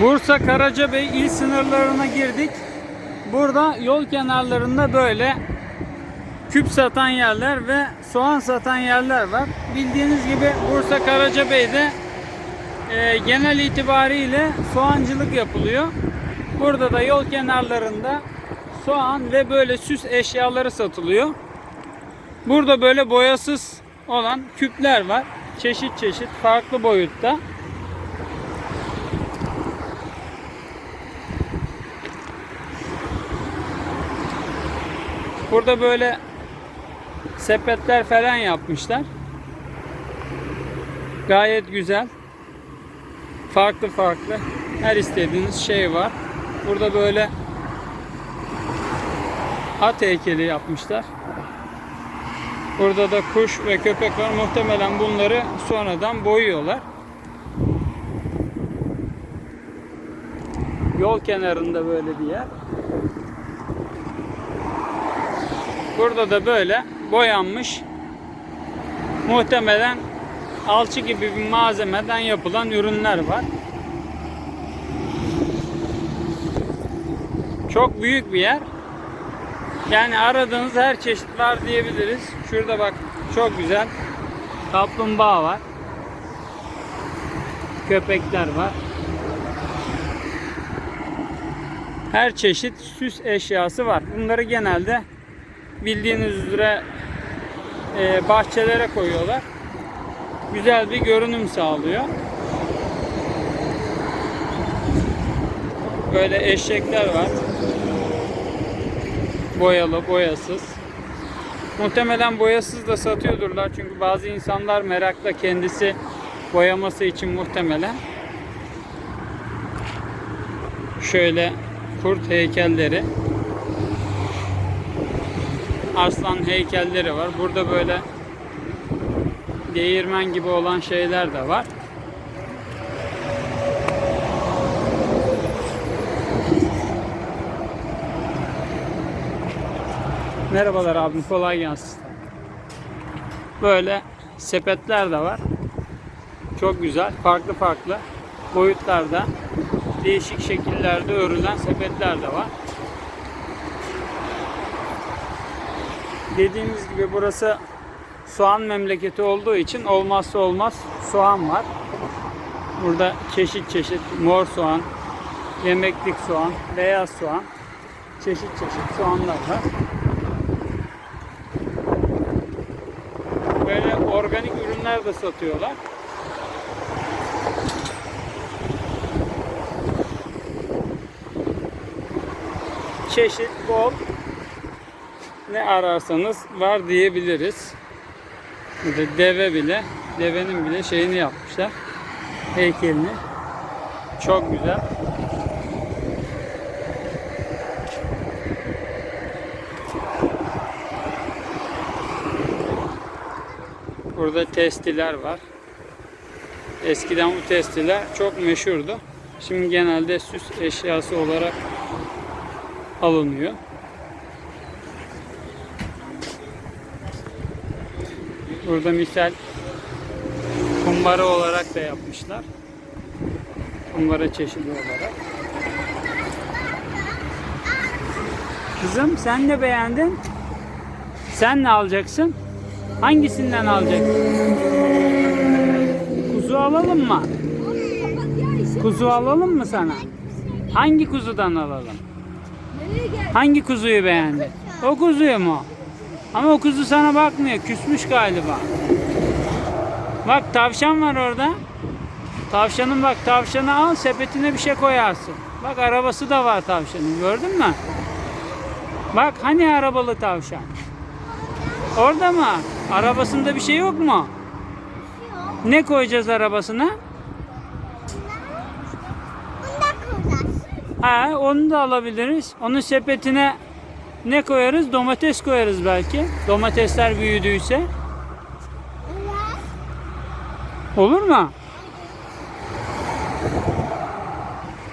Bursa Karacabey il sınırlarına girdik. Burada yol kenarlarında böyle küp satan yerler ve soğan satan yerler var. Bildiğiniz gibi Bursa Karacabey'de e, genel itibariyle soğancılık yapılıyor. Burada da yol kenarlarında soğan ve böyle süs eşyaları satılıyor. Burada böyle boyasız olan küpler var. Çeşit çeşit farklı boyutta. Burada böyle sepetler falan yapmışlar. Gayet güzel. Farklı farklı her istediğiniz şey var. Burada böyle at heykeli yapmışlar. Burada da kuş ve köpek var. Muhtemelen bunları sonradan boyuyorlar. Yol kenarında böyle bir yer. Burada da böyle boyanmış muhtemelen alçı gibi bir malzemeden yapılan ürünler var. Çok büyük bir yer. Yani aradığınız her çeşit var diyebiliriz. Şurada bak çok güzel kaplumbağa var. Köpekler var. Her çeşit süs eşyası var. Bunları genelde bildiğiniz üzere e, bahçelere koyuyorlar. Güzel bir görünüm sağlıyor. Böyle eşekler var. Boyalı, boyasız. Muhtemelen boyasız da satıyordurlar çünkü bazı insanlar merakla kendisi boyaması için muhtemelen. Şöyle kurt heykelleri aslan heykelleri var. Burada böyle değirmen gibi olan şeyler de var. Merhabalar abim kolay gelsin. Böyle sepetler de var. Çok güzel. Farklı farklı boyutlarda değişik şekillerde örülen sepetler de var. Dediğimiz gibi burası soğan memleketi olduğu için olmazsa olmaz soğan var. Burada çeşit çeşit mor soğan, yemeklik soğan, beyaz soğan, çeşit çeşit soğanlar var. Böyle organik ürünler de satıyorlar. Çeşit bol ne ararsanız var diyebiliriz. Deve bile, devenin bile şeyini yapmışlar. Heykelini. Çok güzel. Burada testiler var. Eskiden bu testiler çok meşhurdu. Şimdi genelde süs eşyası olarak alınıyor. Burada misal kumbara olarak da yapmışlar. Kumbara çeşidi olarak. Kızım sen ne beğendin? Sen ne alacaksın? Hangisinden alacaksın? Kuzu alalım mı? Kuzu alalım mı sana? Hangi kuzudan alalım? Hangi kuzuyu beğendin? O kuzuyu mu? Ama o kuzu sana bakmıyor. Küsmüş galiba. Bak tavşan var orada. Tavşanın bak tavşanı al sepetine bir şey koyarsın. Bak arabası da var tavşanın gördün mü? Bak hani arabalı tavşan? Orada mı? Arabasında bir şey yok mu? Ne koyacağız arabasına? Ha, onu da alabiliriz. Onun sepetine ne koyarız? Domates koyarız belki. Domatesler büyüdüyse. Olur mu?